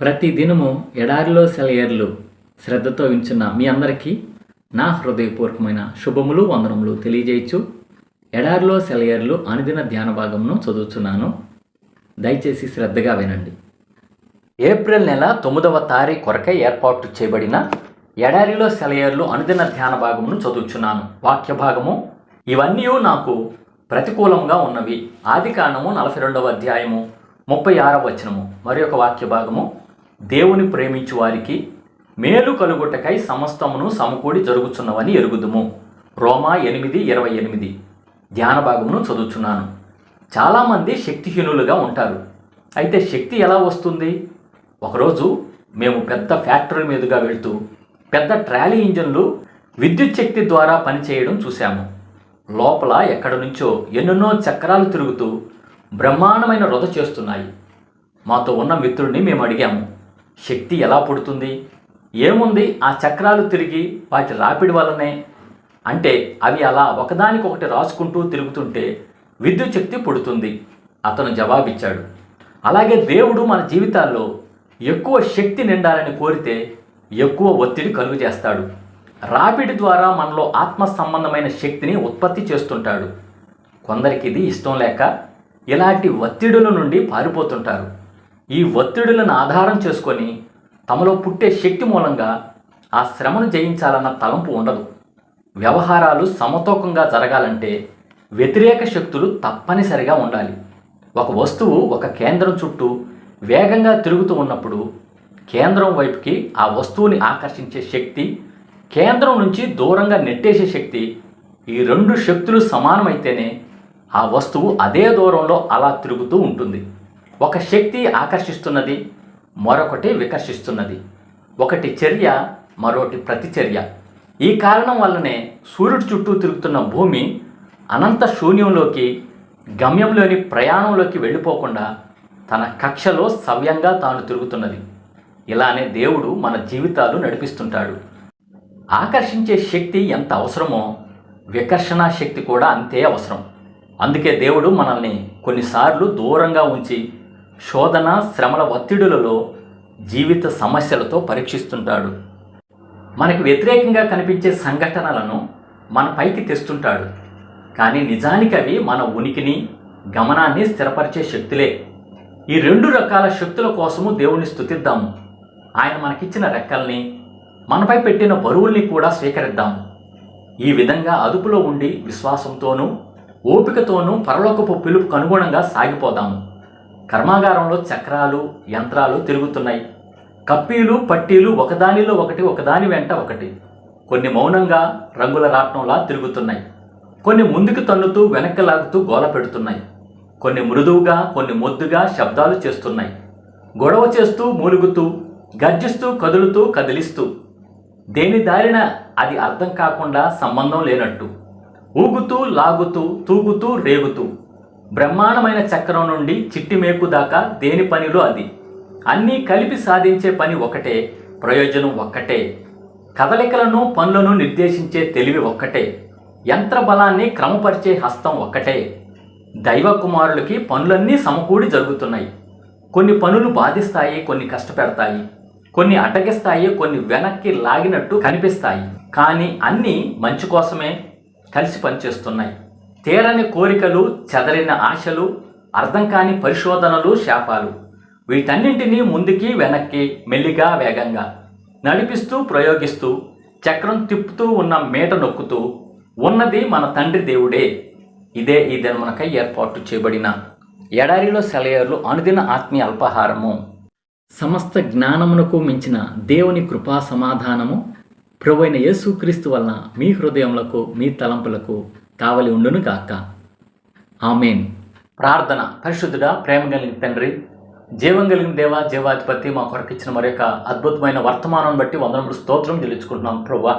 ప్రతి దినము ఎడారిలో సెలయర్లు శ్రద్ధతో వించున్న మీ అందరికీ నా హృదయపూర్వకమైన శుభములు వందనములు తెలియజేయచ్చు. ఎడారిలో సెలయర్లు అనుదిన ధ్యాన భాగమును చదువుతున్నాను దయచేసి శ్రద్ధగా వినండి. ఏప్రిల్ నెల తొమ్మిదవ తారీఖు కొరకై ఏర్పాటు చేయబడిన ఎడారిలో సెలయర్లు అనుదిన ధ్యాన భాగమును చదువుచున్నాను. వాక్య భాగము ఇవన్నీ నాకు ప్రతికూలంగా ఉన్నవి. ఆది కాండము నలభై రెండవ అధ్యాయము ముప్పై ఆరవ వచనము. మరి ఒక వాక్య భాగము దేవుని ప్రేమించు వారికి మేలు కలుగుటకై సమస్తమును సమకూడి జరుగుచున్నవని ఎరుగుదుము. రోమా ఎనిమిది ఇరవై ఎనిమిది. ధ్యాన భాగమును చదువుచున్నాను. చాలామంది శక్తిహీనులుగా ఉంటారు. అయితే శక్తి ఎలా వస్తుంది? ఒకరోజు మేము పెద్ద ఫ్యాక్టరీ మీదుగా వెళ్తూ పెద్ద ట్రాలీ ఇంజన్లు విద్యుత్ శక్తి ద్వారా పనిచేయడం చూశాము. లోపల ఎక్కడి నుంచో ఎన్నెన్నో చక్రాలు తిరుగుతూ బ్రహ్మాండమైన రొద చేస్తున్నాయి. మాతో ఉన్న మిత్రుడిని మేము అడిగాము. శక్తి ఎలా పుడుతుంది? ఏముంది? ఆ చక్రాలు తిరిగి వాటి రాపిడి వల్లనే అంటే అవి అలా ఒకదానికొకటి రాసుకుంటూ తిరుగుతుంటే విద్యుత్ శక్తి పుడుతుంది అతను జవాబిచ్చాడు. అలాగే దేవుడు మన జీవితాల్లో ఎక్కువ శక్తి నిండాలని కోరితే ఎక్కువ ఒత్తిడి కలుగు చేస్తాడు రాపిడి ద్వారా మనలో ఆత్మ సంబంధమైన శక్తిని ఉత్పత్తి చేస్తుంటాడు. కొందరికి ఇది ఇష్టం లేక ఇలాంటి ఒత్తిడుల నుండి పారిపోతుంటారు. ఈ ఒత్తిడులను ఆధారం చేసుకొని తమలో పుట్టే శక్తి మూలంగా ఆ శ్రమను జయించాలన్న తలంపు ఉండదు. వ్యవహారాలు సమతూకంగా జరగాలంటే వ్యతిరేక శక్తులు తప్పనిసరిగా ఉండాలి. ఒక వస్తువు ఒక కేంద్రం చుట్టూ వేగంగా తిరుగుతూ ఉన్నప్పుడు కేంద్రం వైపుకి ఆ వస్తువుని ఆకర్షించే శక్తి కేంద్రం నుంచి దూరంగా నెట్టేసే శక్తి ఈ రెండు శక్తులు సమానమైతేనే ఆ వస్తువు అదే దూరంలో అలా తిరుగుతూ ఉంటుంది. ఒక శక్తి ఆకర్షిస్తున్నది మరొకటి వికర్షిస్తున్నది. ఒకటి చర్య మరొకటి ప్రతిచర్య. ఈ కారణం వల్లనే సూర్యుడి చుట్టూ తిరుగుతున్న భూమి అనంత శూన్యంలోకి గమ్యంలోని ప్రయాణంలోకి వెళ్ళిపోకుండా తన కక్షలో సవ్యంగా తాను తిరుగుతున్నది. ఇలానే దేవుడు మన జీవితాలు నడిపిస్తుంటాడు. ఆకర్షించే శక్తి ఎంత అవసరమో వికర్షణ శక్తి కూడా అంతే అవసరం. అందుకే దేవుడు మనల్ని కొన్నిసార్లు దూరంగా ఉంచి శోధన శ్రమల ఒత్తిడులలో జీవిత సమస్యలతో పరీక్షిస్తుంటాడు. మనకు వ్యతిరేకంగా కనిపించే సంఘటనలను మన పైకి తెస్తుంటాడు. కానీ నిజానికి అవి మన ఉనికిని గమనాన్ని స్థిరపరిచే శక్తులే. ఈ రెండు రకాల శక్తుల కోసము దేవుణ్ణి స్థుతిద్దాము ఆయన మనకిచ్చిన రెక్కల్ని మనపై పెట్టిన బరువుల్ని కూడా స్వీకరిద్దాము. ఈ విధంగా అదుపులో ఉండి విశ్వాసంతోనూ ఓపికతోనూ పరలోకపు పిలుపుకు అనుగుణంగా సాగిపోదాము. కర్మాగారంలో చక్రాలు యంత్రాలు తిరుగుతున్నాయి. కప్పీలు పట్టీలు ఒకదానిలో ఒకటి ఒకదాని వెంట ఒకటి. కొన్ని మౌనంగా రంగుల రాట్నంలా తిరుగుతున్నాయి. కొన్ని ముందుకు తన్నుతూ వెనక్కి లాగుతూ గోల పెడుతున్నాయి. కొన్ని మృదువుగా కొన్ని మొద్దుగా శబ్దాలు చేస్తున్నాయి. గొడవ చేస్తూ మూలుగుతూ గర్జిస్తూ కదులుతూ కదిలిస్తూ. దేని దారిన అది అర్థం కాకుండా సంబంధం లేనట్టు. ఊగుతూ లాగుతూ తూగుతూ రేగుతూ. బ్రహ్మాండమైన చక్రం నుండి చిట్టి మేకు దాకా దేని పనిలో అది? అన్నీ కలిపి సాధించే పని ఒకటే ప్రయోజనం ఒక్కటే. కదలికలను పనులను నిర్దేశించే తెలివి ఒక్కటే. యంత్ర బలాన్ని క్రమపరిచే హస్తం ఒక్కటే. దైవ కుమారులకి పనులన్నీ సమకూడి జరుగుతున్నాయి. కొన్ని పనులు బాధిస్తాయి కొన్ని కష్టపెడతాయి. కొన్ని అటగిస్తాయి కొన్ని వెనక్కి లాగినట్టు కనిపిస్తాయి. కానీ అన్నీ మంచి కోసమే కలిసి పనిచేస్తున్నాయి. తీరని కోరికలు చెదరిన ఆశలు అర్థం కాని పరిశోధనలు శాపాలు. వీటన్నింటినీ ముందుకి వెనక్కి మెల్లిగా వేగంగా నడిపిస్తూ ప్రయోగిస్తూ చక్రం తిప్పుతూ ఉన్న మేట నొక్కుతూ ఉన్నది మన తండ్రి దేవుడే. ఇదే ఈ దినమునకై ఏర్పాటు చేయబడిన ఎడారిలో సెలయర్లు అనుదిన ఆత్మీయ అల్పాహారము. సమస్త జ్ఞానమునకు మించిన దేవుని కృపా సమాధానము. ప్రభువైన యేసుక్రీస్తు వలన మీ హృదయములకు మీ తలంపులకు కావలి ఉండును కాక ఆమెన్. ప్రార్థన. పరిశుద్ధుడా ప్రేమ కలిగిన తండ్రి జీవం కలిగిన దేవ జీవాధిపతి మా కొరకు ఇచ్చిన మరి యొక్క అద్భుతమైన వర్తమానం బట్టి వందనముడు స్తోత్రం చెల్లించుకుంటున్నాం ప్రభా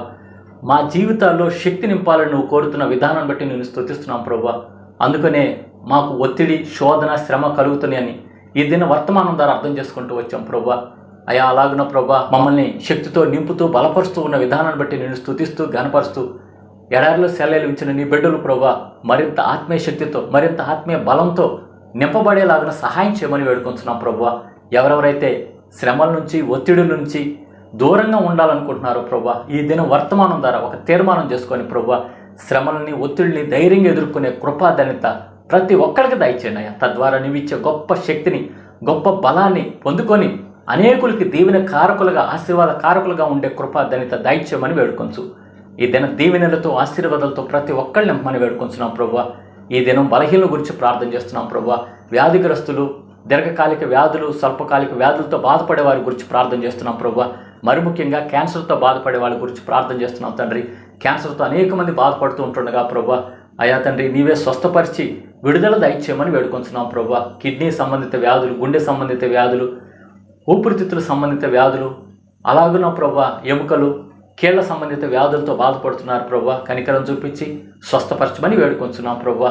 మా జీవితాల్లో శక్తి నింపాలని నువ్వు కోరుతున్న విధానం బట్టి నేను స్తుతిస్తున్నాం ప్రభా అందుకనే మాకు ఒత్తిడి శోధన శ్రమ కలుగుతున్నాయని ఈ దిన వర్తమానం ద్వారా అర్థం చేసుకుంటూ వచ్చాం ప్రభా అయా అలాగున ప్రభా మమ్మల్ని శక్తితో నింపుతూ బలపరుస్తూ ఉన్న విధానాన్ని బట్టి నేను స్తుతిస్తూ గనపరుస్తూ ఎడారిలో సెల్లెలు ఇచ్చిన నీ బిడ్డలు ప్రభా మరింత ఆత్మీయ శక్తితో మరింత ఆత్మీయ బలంతో నింపబడేలాగా సహాయం చేయమని వేడుకొంచున్నాం ప్రభా. ఎవరెవరైతే శ్రమల నుంచి ఒత్తిడి నుంచి దూరంగా ఉండాలనుకుంటున్నారో ప్రభా ఈ దినం వర్తమానం ద్వారా ఒక తీర్మానం చేసుకొని ప్రభా శ్రమలని ఒత్తిడిని ధైర్యంగా ఎదుర్కొనే కృపాధనిత ప్రతి ఒక్కరికి దయచేయండి అయ్యా. తద్వారా నీవు ఇచ్చే గొప్ప శక్తిని గొప్ప బలాన్ని పొందుకొని అనేకులకి దీవెన కారకులుగా ఆశీర్వాద కారకులుగా ఉండే కృపాధనిత దయచేయమని వేడుకొంచు. ఈ దిన దీవెనలతో ఆశీర్వాదాలతో ప్రతి ఒక్కళ్ళని నింపమని వేడుకొంచున్నాం ప్రభా ఈ దినం బలహీనల గురించి ప్రార్థన చేస్తున్నాం ప్రభా వ్యాధిగ్రస్తులు దీర్ఘకాలిక వ్యాధులు స్వల్పకాలిక వ్యాధులతో బాధపడే వారి గురించి ప్రార్థన చేస్తున్నాం ప్రభా మరి ముఖ్యంగా క్యాన్సర్తో బాధపడే వాళ్ళ గురించి ప్రార్థన చేస్తున్నాం తండ్రి. క్యాన్సర్తో అనేక మంది బాధపడుతూ ఉంటుండగా ప్రభా అయా తండ్రి నీవే స్వస్థపరిచి విడుదల దయచేయమని వేడుకొంచున్నాం ప్రభా కిడ్నీ సంబంధిత వ్యాధులు గుండె సంబంధిత వ్యాధులు ఊపిరితిత్తుల సంబంధిత వ్యాధులు అలాగున ప్రభా ఎముకలు కీళ్ళ సంబంధిత వ్యాధులతో బాధపడుతున్నారు ప్రవ్వ కనికరం చూపించి స్వస్థపరచమని వేడుకొంచున్నాం ప్రవ్వ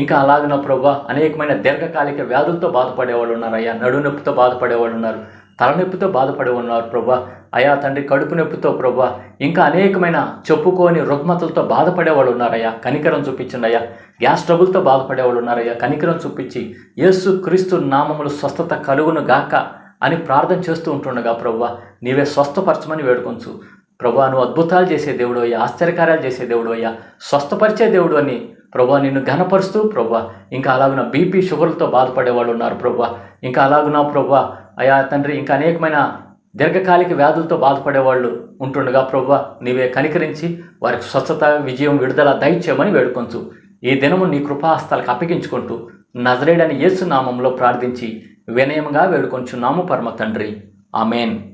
ఇంకా అలాగిన ప్రవ్వ అనేకమైన దీర్ఘకాలిక వ్యాధులతో బాధపడేవాళ్ళు ఉన్నారు. అయ్యా నడు నొప్పితో బాధపడేవాళ్ళు ఉన్నారు. తలనొప్పితో బాధపడే ఉన్నారు ప్రభా అయా తండ్రి కడుపు నొప్పితో ప్రభా ఇంకా అనేకమైన చెప్పుకోని రుగ్మతలతో బాధపడేవాళ్ళు ఉన్నారయ్యా కనికరం చూపించండి అయ్యా. గ్యాస్ ట్రబుల్తో బాధపడేవాళ్ళు ఉన్నారయ్యా కనికరం చూపించి యేసు క్రీస్తు నామములు స్వస్థత కలుగును గాక అని ప్రార్థన చేస్తూ ఉంటుండగా ప్రవ్వ నీవే స్వస్థపరచమని వేడుకొంచు. ప్రభా నువ్వు అద్భుతాలు చేసే దేవుడు అయ్యా ఆశ్చర్యకార్యాలు చేసే దేవుడు అయ్యా స్వస్థపరిచే దేవుడు అని ప్రభా నిన్ను ఘనపరుస్తూ ప్రభా ఇంకా అలాగున బీపీ షుగర్లతో బాధపడే వాళ్ళు ఉన్నారు ప్రభా ఇంకా అలాగున ప్రభా అయా తండ్రి ఇంకా అనేకమైన దీర్ఘకాలిక వ్యాధులతో బాధపడే వాళ్ళు ఉంటుండగా ప్రభా నీవే కనికరించి వారికి స్వచ్ఛత విజయం విడుదల దయచేయమని వేడుకొంచు. ఈ దినము నీ కృపాహస్తాలకు అప్పగించుకుంటూ నజరేడని యేసు నామంలో ప్రార్థించి వినయంగా వేడుకొంచున్నాము పరమ తండ్రి. ఆమెన్.